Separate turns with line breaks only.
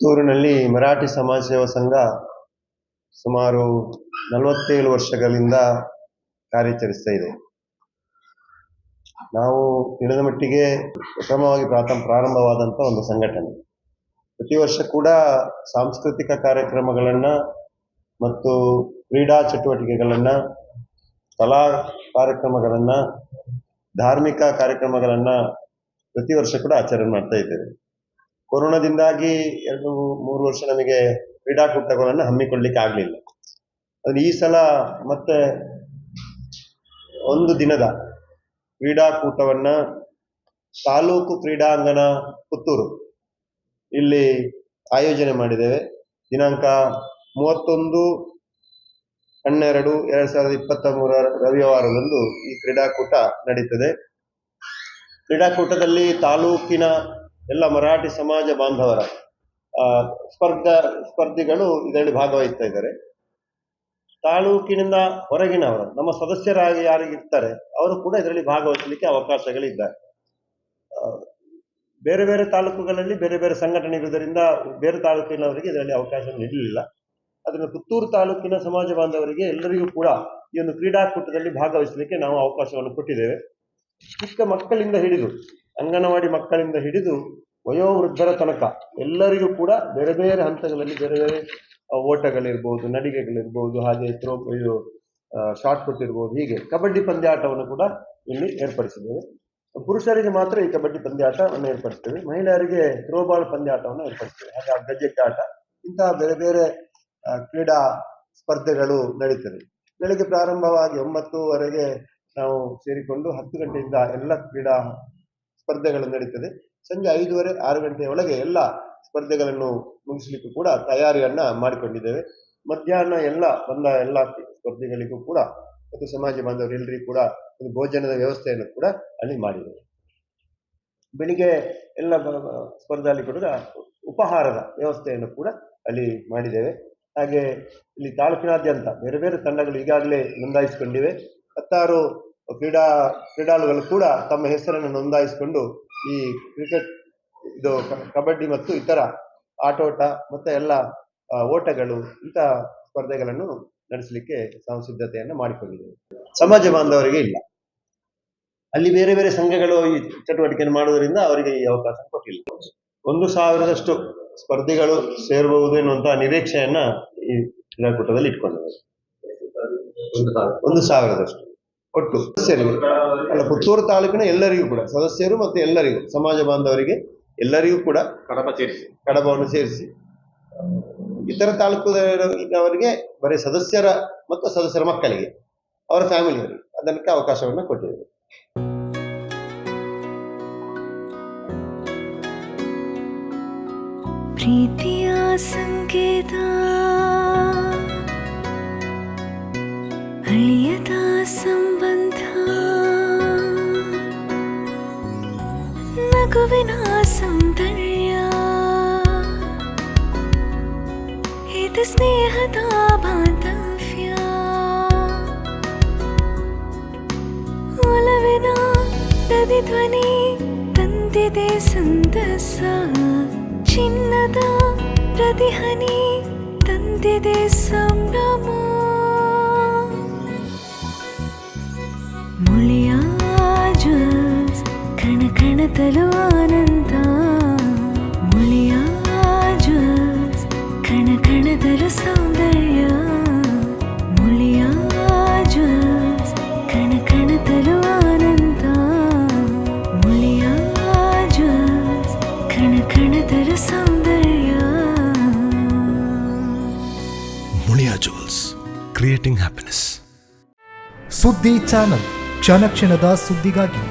ಪುತ್ತೂರಿನಲ್ಲಿ ಮರಾಠಿ ಸಮಾಜ ಸೇವಾ ಸಂಘ ಸುಮಾರು ನಲವತ್ತೇಳು ವರ್ಷಗಳಿಂದ ಕಾರ್ಯಾಚರಿಸ್ತಾ ಇದೆ. ನಾವು ಇಳಿದ ಮಟ್ಟಿಗೆ ಪ್ರಥಮವಾಗಿ ಪ್ರಾಥಮ ಪ್ರಾರಂಭವಾದಂಥ ಒಂದು ಸಂಘಟನೆ. ಪ್ರತಿ ವರ್ಷ ಕೂಡ ಸಾಂಸ್ಕೃತಿಕ ಕಾರ್ಯಕ್ರಮಗಳನ್ನು ಮತ್ತು ಕ್ರೀಡಾ ಚಟುವಟಿಕೆಗಳನ್ನು, ಕಲಾ ಕಾರ್ಯಕ್ರಮಗಳನ್ನು, ಧಾರ್ಮಿಕ ಕಾರ್ಯಕ್ರಮಗಳನ್ನು ಪ್ರತಿ ವರ್ಷ ಕೂಡ ಆಚರಣೆ ಮಾಡ್ತಾ ಇದ್ದೇವೆ. ಕೊರೋನಾದಿಂದಾಗಿ ಎರಡು ಮೂರು ವರ್ಷ ನಮಗೆ ಕ್ರೀಡಾಕೂಟಗಳನ್ನು ಹಮ್ಮಿಕೊಳ್ಳಿಕ್ಕೆ ಆಗಲಿಲ್ಲ. ಆದರೆ ಈ ಸಲ ಮತ್ತೆ ಒಂದು ದಿನದ ಕ್ರೀಡಾಕೂಟವನ್ನು ತಾಲೂಕು ಕ್ರೀಡಾಂಗಣ ಪುತ್ತೂರು ಇಲ್ಲಿ ಆಯೋಜನೆ ಮಾಡಿದ್ದೇವೆ. ದಿನಾಂಕ ಮೂವತ್ತೊಂದು ಹನ್ನೆರಡು ಎರಡು ಸಾವಿರದ ಇಪ್ಪತ್ತ ಮೂರರ ರವಿವಾರದಂದು ಈ ಕ್ರೀಡಾಕೂಟ ನಡೀತದೆ. ಕ್ರೀಡಾಕೂಟದಲ್ಲಿ ತಾಲೂಕಿನ ಎಲ್ಲ ಮರಾಠಿ ಸಮಾಜ ಬಾಂಧವರ ಸ್ಪರ್ಧಾ, ಸ್ಪರ್ಧಿಗಳು ಇದರಲ್ಲಿ ಭಾಗವಹಿಸ್ತಾ ಇದ್ದಾರೆ. ತಾಲೂಕಿನಿಂದ ಹೊರಗಿನವರು ನಮ್ಮ ಸದಸ್ಯರಾಗಿ ಯಾರಿಗಿರ್ತಾರೆ ಅವರು ಕೂಡ ಇದರಲ್ಲಿ ಭಾಗವಹಿಸಲಿಕ್ಕೆ ಅವಕಾಶಗಳಿದ್ದಾರೆ. ಬೇರೆ ಬೇರೆ ತಾಲೂಕುಗಳಲ್ಲಿ ಬೇರೆ ಬೇರೆ ಸಂಘಟನೆ ಇರುವುದರಿಂದ ಬೇರೆ ತಾಲೂಕಿನವರಿಗೆ ಇದರಲ್ಲಿ ಅವಕಾಶ ನೀಡಲಿಲ್ಲ ಅದನ್ನು ಪುತ್ತೂರು ತಾಲೂಕಿನ ಸಮಾಜ ಬಾಂಧವರಿಗೆ ಎಲ್ಲರಿಗೂ ಕೂಡ ಈ ಒಂದು ಕ್ರೀಡಾಕೂಟದಲ್ಲಿ ಭಾಗವಹಿಸಲಿಕ್ಕೆ ನಾವು ಅವಕಾಶವನ್ನು ಕೊಟ್ಟಿದ್ದೇವೆ. ಚಿಕ್ಕ ಮಕ್ಕಳಿಂದ ಹಿಡಿದು ಅಂಗನವಾಡಿ ಮಕ್ಕಳಿಂದ ಹಿಡಿದು ವಯೋವೃದ್ಧರ ತನಕ ಎಲ್ಲರಿಗೂ ಕೂಡ ಬೇರೆ ಬೇರೆ ಹಂತಗಳಲ್ಲಿ ಬೇರೆ ಬೇರೆ ಓಟಗಳಿರ್ಬೋದು, ನಡಿಗೆಗಳಿರ್ಬೋದು, ಹಾಗೆ ಥ್ರೋ ಇದು ಶಾರ್ಟ್ ಪುಟ್ ಇರ್ಬೋದು, ಹೀಗೆ ಕಬಡ್ಡಿ ಪಂದ್ಯಾಟವನ್ನು ಕೂಡ ಇಲ್ಲಿ ಏರ್ಪಡಿಸಿದ್ದೇವೆ. ಪುರುಷರಿಗೆ ಮಾತ್ರ ಈ ಕಬಡ್ಡಿ ಪಂದ್ಯಾಟವನ್ನು ಏರ್ಪಡಿಸ್ತೇವೆ. ಮಹಿಳೆಯರಿಗೆ ಥ್ರೋಬಾಲ್ ಪಂದ್ಯಾಟವನ್ನು ಏರ್ಪಡಿಸ್ತೇವೆ. ಹಾಗೆ ಆಟ, ಇಂತಹ ಬೇರೆ ಬೇರೆ ಕ್ರೀಡಾ ಸ್ಪರ್ಧೆಗಳು ನಡೀತದೆ. ಬೆಳಗ್ಗೆ ಪ್ರಾರಂಭವಾಗಿ ಒಂಬತ್ತುವರೆಗೆ ನಾವು ಸೇರಿಕೊಂಡು ಹತ್ತು ಗಂಟೆಯಿಂದ ಎಲ್ಲ ಕ್ರೀಡಾ ಸ್ಪರ್ಧೆಗಳು ನಡೀತದೆ. ಸಂಜೆ ಐದೂವರೆ, ಆರು ಗಂಟೆಯ ಒಳಗೆ ಎಲ್ಲ ಸ್ಪರ್ಧೆಗಳನ್ನು ಮುಗಿಸಲಿಕ್ಕೂ ಕೂಡ ತಯಾರಿಯನ್ನ ಮಾಡಿಕೊಂಡಿದ್ದೇವೆ. ಮಧ್ಯಾಹ್ನ ಎಲ್ಲ ಬಂದ ಎಲ್ಲ ಸ್ಪರ್ಧೆಗಳಿಗೂ ಕೂಡ ಮತ್ತು ಸಮಾಜ ಬಾಂಧವರು ಎಲ್ಲರಿಗೂ ಕೂಡ ಒಂದು ಭೋಜನದ ವ್ಯವಸ್ಥೆಯನ್ನು ಕೂಡ ಅಲ್ಲಿ ಮಾಡಿದ್ದೇವೆ. ಬೆಳಿಗ್ಗೆ ಎಲ್ಲ ಸ್ಪರ್ಧೆಯಲ್ಲಿ ಕೂಡ ಉಪಹಾರದ ವ್ಯವಸ್ಥೆಯನ್ನು ಕೂಡ ಅಲ್ಲಿ ಮಾಡಿದ್ದೇವೆ. ಹಾಗೆ ಇಲ್ಲಿ ತಾಲೂಕಿನಾದ್ಯಂತ ಬೇರೆ ಬೇರೆ ತಂಡಗಳು ಈಗಾಗಲೇ ನೋಂದಾಯಿಸಿಕೊಂಡಿವೆ. ಹತ್ತಾರು ಕ್ರೀಡಾ, ಕ್ರೀಡಾಳುಗಳು ಕೂಡ ತಮ್ಮ ಹೆಸರನ್ನು ನೋಂದಾಯಿಸಿಕೊಂಡು ಈ ಕ್ರಿಕೆಟ್, ಇದು ಕಬಡ್ಡಿ ಮತ್ತು ಇತರ ಆಟೋಟ ಮತ್ತೆ ಎಲ್ಲ ಓಟಗಳು ಇಂತಹ ಸ್ಪರ್ಧೆಗಳನ್ನು ನಡೆಸಲಿಕ್ಕೆ ನಾವು ಸಿದ್ಧತೆಯನ್ನು ಮಾಡಿಕೊಂಡಿದ್ದೇವೆ. ಸಮಾಜ ಬಾಂಧವರಿಗೆ ಇಲ್ಲ. ಅಲ್ಲಿ ಬೇರೆ ಬೇರೆ ಸಂಘಗಳು ಈ ಚಟುವಟಿಕೆಯನ್ನು ಮಾಡುವುದರಿಂದ ಅವರಿಗೆ ಈ ಅವಕಾಶ ಕೊಟ್ಟಿಲ್ಲ. ಒಂದು ಸಾವಿರದಷ್ಟು ಸ್ಪರ್ಧಿಗಳು ಸೇರಬಹುದು ಎನ್ನುವಂತಹ ನಿರೀಕ್ಷೆಯನ್ನ ಈ ಕ್ರೀಡಾಕೂಟದಲ್ಲಿ ಇಟ್ಕೊಂಡಿದ್ದಾರೆ. ಒಂದು ಸಾವಿರದಷ್ಟು. ಒಟ್ಟು ಸದಸ್ಯರಿಗೆ ಅಲ್ಲ ಪುತ್ತೂರು ತಾಲೂಕಿನ ಎಲ್ಲರಿಗೂ ಕೂಡ ಸದಸ್ಯರು ಮತ್ತು ಎಲ್ಲರಿಗೂ ಸಮಾಜ ಬಾಂಧವರಿಗೆ ಎಲ್ಲರಿಗೂ ಕೂಡ
ಕಡಬ ಸೇರಿಸಿ.
ಕಡಬವನ್ನು ಸೇರಿಸಿ. ಇತರ ತಾಲೂಕುದವರಿಗೆ ಬರೀ ಸದಸ್ಯರ ಮತ್ತು ಸದಸ್ಯರ ಮಕ್ಕಳಿಗೆ ಅವರ ಫ್ಯಾಮಿಲಿಯವರಿಗೆ ಅದಕ್ಕೆ ಅವಕಾಶವನ್ನು ಕೊಟ್ಟಿದ್ದೇವೆ
ಪ್ರೀತಿಯ ಸಂಕೇತ ಅಳಿಯದ ಸಂಬಂಧ नेहदाना प्रतिध्वनि तन्दि सन्तसा। प्रतिहनि प्रदिहनि सम्भ्रमा ಕಣ ಕಣದಲು ಆನಂದ ಮುಳಿಯ ಜ್ವಲ್ಸ್ ಕಣ ಕಣದಲು ಸೌಂದರ್ಯ ಮುಳಿಯ ಜ್ವಲ್ಸ್ ಕಣ ಕಣದಲು ಆನಂದ ಮುಳಿಯ ಜ್ವಲ್ಸ್ ಕಣ ಕಣದಲು ಸೌಂದರ್ಯ
ಮುಳಿಯಾ ಜುವೆಲ್ಸ್ ಕ್ರಿಯೇಟಿಂಗ್ ಹ್ಯಾಪಿನೆಸ್
ಸುದ್ದಿ ಚಾನಲ್ ಕ್ಷಣ ಕ್ಷಣದ ಸುದ್ದಿಗಾಗಿ